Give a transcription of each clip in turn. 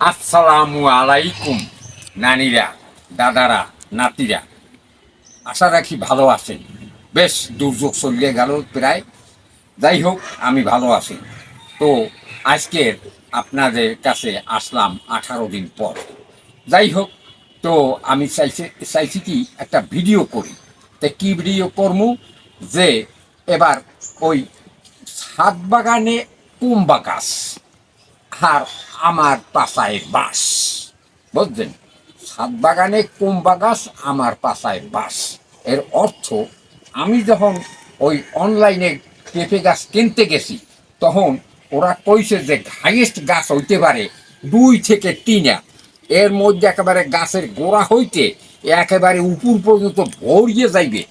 আসসালামু আলাইকুম, নানিরা, দাদারা, নাতিরা। আশা রাখি ভালো আছেন। বেশ দুর্যোগ চলিয়ে গেল প্রায়। যাই হোক, আমি ভালো আছি। তো আজকের আপনাদের কাছে আসলাম আঠারো দিন পর। যাই হোক, তো আমি চাইছি চাইছি কি একটা ভিডিও করি। তা কী ভিডিও করমু? যে এবার ওই ছাদ বাগানে কুম্বা গাছ। আর আমার পাশায় বাস। বুঝলেন? ছাদ বাগানে কুম্বা গাছ আমার পাশায় বাস। এর অর্থ, আমি যখন ওই অনলাইনে পেঁপে গাছ কিনতে গেছি, তখন ওরা কইছে যে হাইয়েস্ট গাছ হইতে পারে দুই থেকে তিনা এর মধ্যে একেবারে গাছের গোড়া হইতে একেবারে উপর পর্যন্ত ভরিয়ে যাইবে।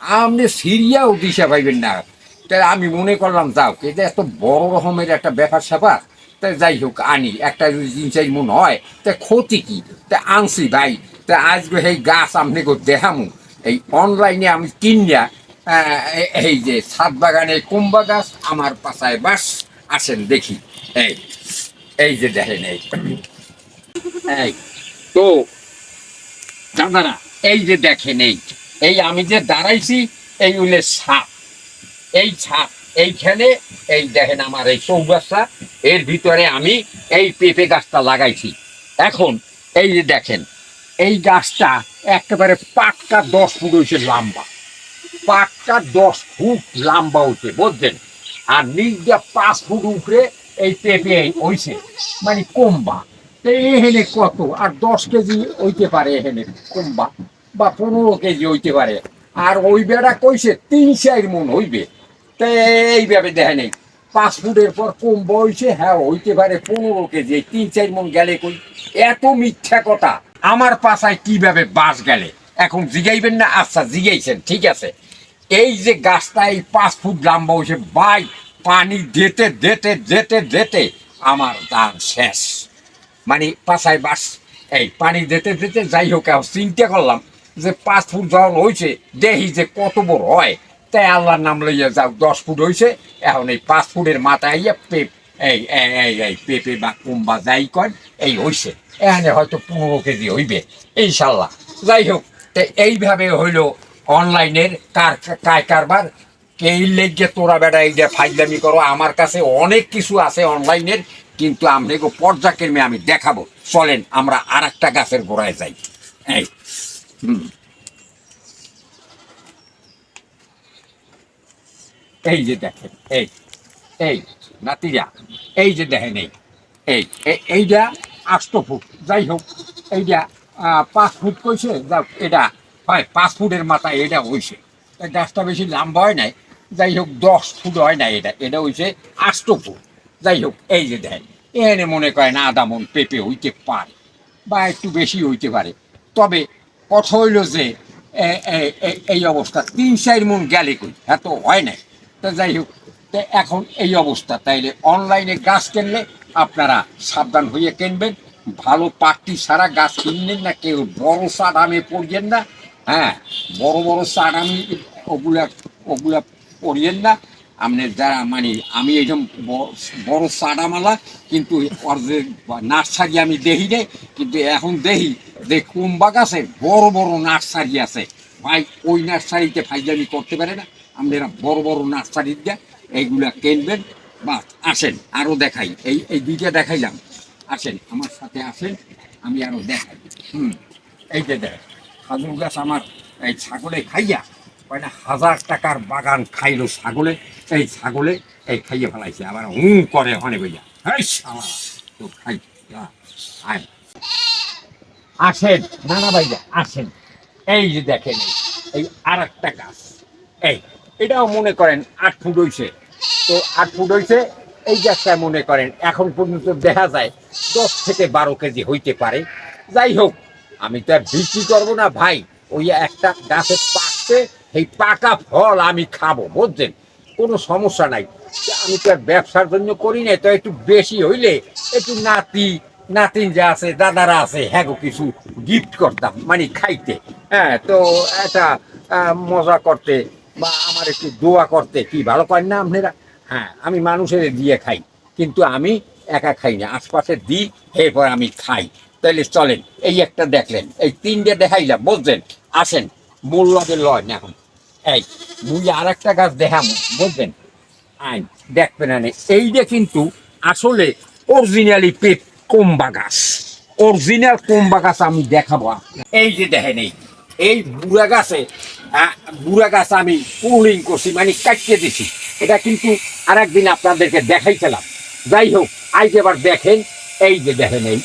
আপনি সিরিয়াও দিশা পাইবেন না। তাই আমি মনে করলাম, যাও, এটা এত বড় রকমের একটা ব্যাপার স্যাপার তা যাই হোক, আনি। একটা যদি জিনিস মন হয়, তা ক্ষতি কি? তা আনছি ভাই। তা আজকে এই গাছ আপনি দেখামু। এই অনলাইনে আমি কিনিয়া এই যে ছাদ বাগানে কুম্বা গাছ আমার পাশায় বাস, আসেন দেখি। এই এই যে দেখেন, এই। এই, তো দাদারা এই যে দেখেন, এই। এই আমি যে দাঁড়াইছি, এই হইলে সাপ। এই ছাপ এইখানে এই দেখেন আমার এই চৌগাছটা এর ভিতরে আমি এই পেঁপে গাছটা লাগাইছি। এখন এই যে দেখেন, এই গাছটা একেবারে পাক্কা দশ ফুট হয়েছে লম্বা। পাক্কা দশ ফুট লম্বা হচ্ছে বুঝছেন? আর নিজ দিয়ে পাঁচ ফুট উপরে এই পেঁপে হইছে মানে কম্বা। তো এখানে কত? আর দশ কেজি হইতে পারে এখানে কম্বা, বা পনেরো কেজি হইতে পারে। আর ওই বেড়া কইছে, তিন চার মন হইবে। তো, এইভাবে দেখে নেই। পাঁচ ফুটের পর কম বয়সে হ্যাঁ হইতে পারে পনেরো কেজি তিন, চার মন গেলে কই? এত মিথ্যা কথা। আমার পাশায় কীভাবে বাস গেলে? এখন জিগাইবেন না? আচ্ছা জিগাইছেন, ঠিক আছে। এই যে গাছটা এই পাঁচ ফুট লম্বা হয়েছে বাই পানি দিতে দিতে দিতে দিতে আমার দান শেষ। মানে পাশায় বাস, এই পানি দিতে দিতে যাই হোক চিন্তা করলাম যে পাঁচ ফুট যখন হয়েছে, দেখি যে কত বড় হয়। তাই আল্লাহর নাম লইয়া যাও, দশ ফুট হয়েছে এখন এই পাঁচ ফুটের মাথায় ইয়ে পেপ, এই এই এই পেঁপে বা কুম্বা যাই কয়, এই হইছে। এখানে হয়তো পনেরো কেজি হইবে, ইনশাল্লাহ। যাই হোক, তো এইভাবে হইল অনলাইনের কার কায় কারবার। এই লেগে তোরা বেটা যে ফাইজলামি করো, আমার কাছে অনেক কিছু আছে অনলাইনের, কিন্তু আপনাকে পর্যাক্রমে আমি দেখাবো। চলেন, আমরা আর একটা গাছের গোড়ায় যাই। এই, হুম। এই যে দেখেন, এই এই, নাতিরা, এই যে দেখেন এই এই এইটা আষ্ট ফুট, যাই হোক এইটা পাঁচ ফুট কইছে যাক এটা, হয়, পাঁচ ফুটের মাথায় এটা হইছে। গাছটা বেশি লম্বা হয় নাই, যাই হোক, দশ ফুট হয় না এটা এটা হইছে আষ্ট ফুট। যাই হোক, এই যে দেখেন, এনে মনে করেন আধা মন পেঁপে হইতে পারে, বা একটু বেশি হইতে পারে। তবে কথা হইল যে এই অবস্থা, তিন, চার মন গেলে কই? এত হয় নাই। তা যাই হোক, তো এখন এই অবস্থা। তাইলে অনলাইনে গাছ কিনলে আপনারা সাবধান হয়ে কিনবেন। ভালো পাটটি সারা গাছ কিনবেন না, কেউ বড় সাদামে পড়িয়েন না হ্যাঁ? বড় বড় সাদামি ওগুলা ওগুলা পড়িয়েন না। আপনার যারা মানে আমি ব- বড় সাদামালা কিন্তু ওর নার্সারি আমি দেখি রে কিন্তু এখন দেখি যে কুম্বা গাছে বড় বড় নার্সারি আছে। ভাই, ওই নার্সারিতে ফাইজামি করতে পারে না। আপনারা বড় বড় নার্সারি দিয়ে এইগুলা কিনবেন বা আসেন আরও দেখাই। এই এই দুইটা দেখাইলাম। আসেন আমার সাথে আসেন আমি আরও দেখাই। হুম এই যে দেখ খাজুর গাছ আমার এই ছাগলে খাইয়া কয়টা হাজার টাকার বাগান খাইলো ছাগলে এই ছাগলে এই খাইয়ে ফেলাইছে। আবার হু করে হনে বইয়া। শালা, তো খাই আয়। আসেন নানা ভাইয়া আসেন। এই যে দেখেন এই আর একটা গাছ এই এটাও মনে করেন আট ফুট হইছে। তো আট ফুট হইছে, এই গাছটা মনে করেন এখন পর্যন্ত দেখা যায় দশ থেকে বারো কেজি হইতে পারে। যাই হোক, আমি তো আর বিক্রি করব না ভাই। ওই একটা গাছে পাকতে, সেই পাকা ফল আমি খাব, বুঝছেন? কোনো সমস্যা নাই। আমি তো আর ব্যবসার জন্য করি না তো একটু বেশি হইলে একটু নাতি, নাতিন যে আছে, দাদারা আছে হ্যাঁ কিছু গিফট করতাম মানে খাইতে। হ্যাঁ তো এটা মজা করতে বা আমার একটু দোয়া করতে। কি, ভালো করেন না আপনারা? হ্যাঁ আমি মানুষের দিয়ে খাই, কিন্তু আমি একা খাই না। আশপাশে দিই এরপর আমি খাই। তাহলে চলেন, এই একটা দেখলেন, এই তিনটে দেখাইলাম বুঝলেন আসেন মোল্লাদের লয় না এখন। এই, মুই আর একটা গাছ দেখাম বুঝলেন আইন, দেখবেন না এইটা কিন্তু আসলে অরিজিনালি পেট কোম্বা গাছ। অরিজিনাল কোম্বা গাছ আমি দেখাবো। এই যে দেখেন, এই এই বুড়া গাছে বুড়া গাছ আমি পুলিং করছি মানে কাটিয়ে দিছি। এটা কিন্তু আর একদিন আপনাদেরকে দেখাইছিলাম। যাই হোক, আজ এবার দেখেন, এই যে দেখেন, এই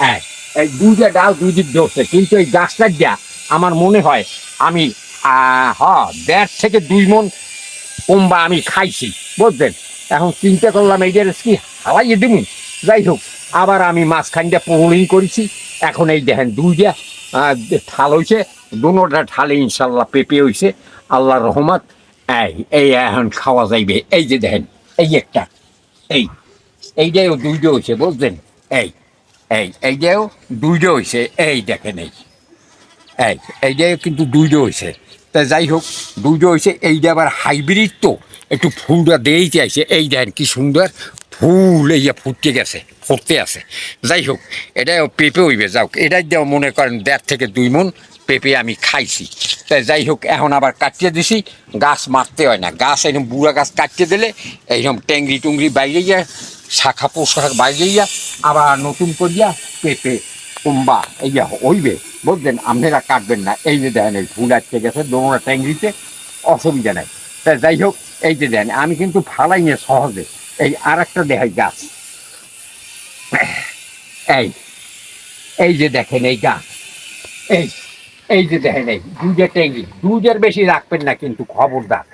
হ্যাঁ এই দুইটা ডাল দুই দিক ধরছে কিন্তু এই গাছটা যা আমার মনে হয় আমি হ, দেড় থেকে দুই মন কুম্বা আমি খাইছি, বুঝলেন? এখন চিন্তা করলাম এইটার কি হাওয়াইয়ে দিব যাই হোক, আবার আমি মাঝখানটা পোলিং করেছি। এখন এই দেখেন দুইটা ঠাল হয়েছে দুটা ঠালে ইনশাল্লাহ পেঁপে হয়েছে আল্লাহর রহমত। এই এই এখন খাওয়া যাইবে। এই যে দেখেন, এই একটা, এই, এইটাও দুইটা হয়েছে বুঝলেন? এই এই, এইটাও দুইটা হয়েছে এই দেখেন, এই এই, এইটাও কিন্তু দুইটা হয়েছে তা যাই হোক, দুইটা হয়েছে এইটা আবার হাইব্রিড তো। একটু ফুলটা দিয়েই চাইছে। এই দেখেন কি সুন্দর ফুল, এই যে ফুটতে গেছে ফুটতে আছে। যাই হোক এটা পেঁপে হইবে। যাও এটাই দেওয়া মনে করেন দেড় থেকে দুই মন পেঁপে আমি খাইছি। তাই যাই হোক এখন আবার কাটিয়ে দিছি, গাছ মারতে হয় না। গাছ, এরকম বুড়া গাছ কাটিয়ে দিলে এইরকম ট্যাংরি টুংরি বাইরে গিয়া, শাখা পোশাক বাইরে গিয়া, আবার নতুন করিয়া পেঁপে কুম্বা এই যে হইবে। বুঝলেন, আপনারা কাটবেন না। এই যে দেন এই ফুল আটকে গেছে দোমরা ট্যাংরিতে অসুবিধা নাই। তা যাই হোক এই যে দেন আমি কিন্তু ফালাই নিয়ে সহজে, এই আর একটা দেখাই গাছ। এই এই যে দেখেন, এই গাছ। এই এই যে দেখেন, এই দুইটা ট্যাংরি দুইটার বেশি রাখবেন না কিন্তু খবরদার।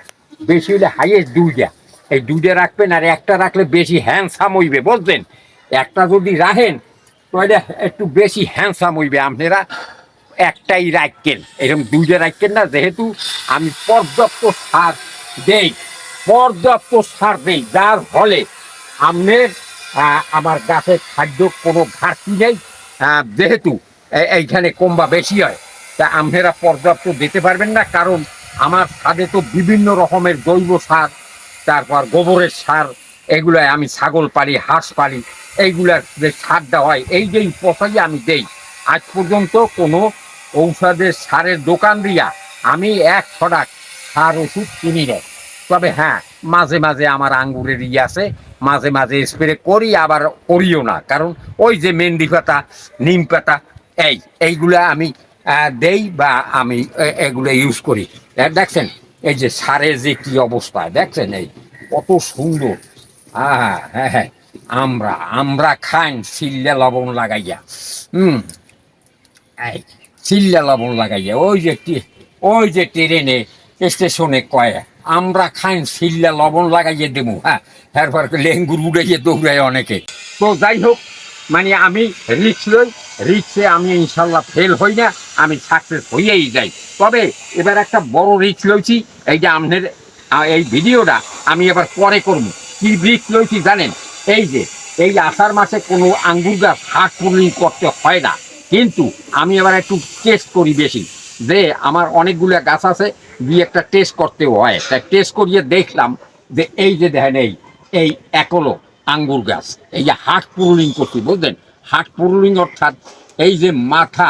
বেশি হলে হাইয়েস্ট দুইটা। এই দুইটা রাখবেন আর একটা রাখলে বেশি হ্যান্ডসাম হইবে, বুঝলেন? একটা যদি রাখেন, তাহলে একটু বেশি হ্যান্ডসাম হইবে। আপনারা একটাই রাখেন, এরকম দুইটা রাখেন না, যেহেতু আমি পর্যাপ্ত সার দেই, পর্যাপ্ত সার দেই, যার ফলে আপনার আমার গাছের খাদ্য কোনো ঘাটতি নেই। যেহেতু এইখানে কমবা বেশি হয়। তা আপনারা পর্যাপ্ত দিতে পারবেন না, কারণ আমার ছাদে তো বিভিন্ন রকমের জৈব সার, তারপর গোবরের সার এগুলাই আমি ছাগল পালি, হাঁস পালি, এইগুলার যে সার দেওয়া হয়, এই যেই পচাই আমি দেই। আজ পর্যন্ত কোনো ঔষধের সারের দোকান দিয়া আমি এক ছড়াক সার, ওষুধ কিনি নেই। তবে হ্যাঁ মাঝে মাঝে আমার আঙ্গুরের ইয়ে আছে, মাঝে মাঝে স্প্রে করি, আবার করিও না। কারণ ওই যে মেহেন্দি পাতা, নিম পাতা, এই, এইগুলা আমি দেই বা আমি এগুলো ইউজ করি। দেখ- দেখছেন, এই যে সারের যে কি অবস্থা, দেখছেন এই, কত সুন্দর। হ্যাঁ হ্যাঁ হ্যাঁ আমরা আমরা খান সিল্লা লবণ লাগাইয়া, হুম, এই চিল্লা লবণ লাগাইয়া, ওই যে ওই যে ট্রেনে, স্টেশনে কয়ে, আমরা খাইন চিল্লা লবণ লাগাইয়ে দেবো হ্যাঁ তারপর লেঙ্গুর উড়াইয়ে দৌড়ায় অনেকে। তো যাই হোক মানে আমি রিক্স লই রিক্সে আমি ইনশাল্লাহ ফেল হই না। আমি সাকসেস হইয়াই যাই। তবে এবার একটা বড় রিক্স লইছি, এই যে আপনার এই ভিডিওটা আমি এবার পরে করব। কি রিক্স লইছি জানেন? এই যে, এই আষাঢ় মাসে কোনো আঙ্গুর গাছ হাট পূর্ণিং করতে হয় না। কিন্তু আমি এবার একটু টেস্ট করি বেশি। যে আমার অনেকগুলো গাছ আছে দিয়ে একটা টেস্ট করতে হয়। তাই টেস্ট করিয়ে দেখলাম যে এই যে দেখেন, এই এই একলো আঙ্গুর গাছ। এই যে হাট পুরুলিং করছি, বুঝলেন? হাট পুরুলিং অর্থাৎ এই যে মাথা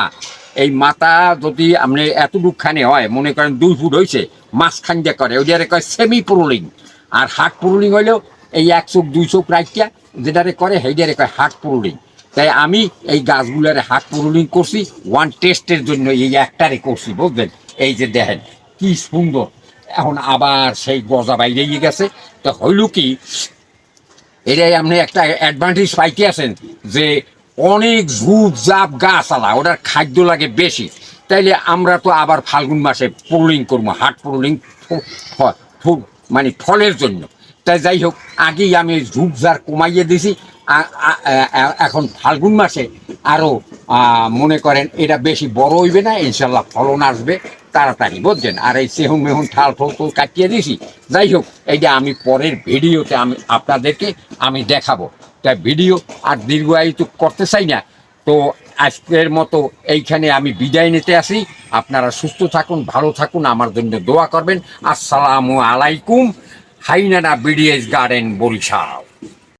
এই মাথা যদি আপনি এতটুকখানে হয়, মনে করেন দুই ফুট হয়েছে মাঝখান দিয়ে করে ওইটারে কয় সেমি পুরুলিং আর হাট পুরুলিং হইলেও এই এক চোখ, দুই চোখ রাখিয়া যেটারে করে সেইটারে কয় হাট পুরুলিং তাই আমি এই গাছগুলারে হাট পুরুলিং করছি ওয়ান টেস্টের জন্য এই একটারে করছি, বুঝলেন? এই যে দেখেন, কি সুন্দর। এখন আবার সেই গজা বাইরে গেছে। তো হইল কি, এটাই আপনি একটা অ্যাডভান্টেজ পাইতে আছেন যে অনেক ঝুপ জাপ গাছ আলা, ওটার খাদ্য লাগে বেশি। তাইলে আমরা তো আবার ফাল্গুন মাসে পোলিং করব, হাট পোলিং মানে ফলের জন্য। তাই যাই হোক, আগেই আমি ঝুপ জার কমাইয়ে দিছি। এখন ফাল্গুন মাসে আরও মনে করেন এটা বেশি বড় হইবে না ইনশাল্লাহ ফলন আসবে তাড়াতাড়ি, বুঝছেন? আর এই সেহুন মেহুন ঠাল ফল তো কাটিয়ে দিছি। যাই হোক, এইটা আমি পরের ভিডিওতে আমি আপনাদেরকে আমি দেখাবো। তাই ভিডিও আর দীর্ঘায়িত করতে চাই না। তো আজকের মতো এইখানে আমি বিদায় নিতে আসি। আপনারা সুস্থ থাকুন, ভালো থাকুন, আমার জন্য দোয়া করবেন। আসসালামু আলাইকুম হাইনানা বিডিএস গার্ডেন বরিশাল।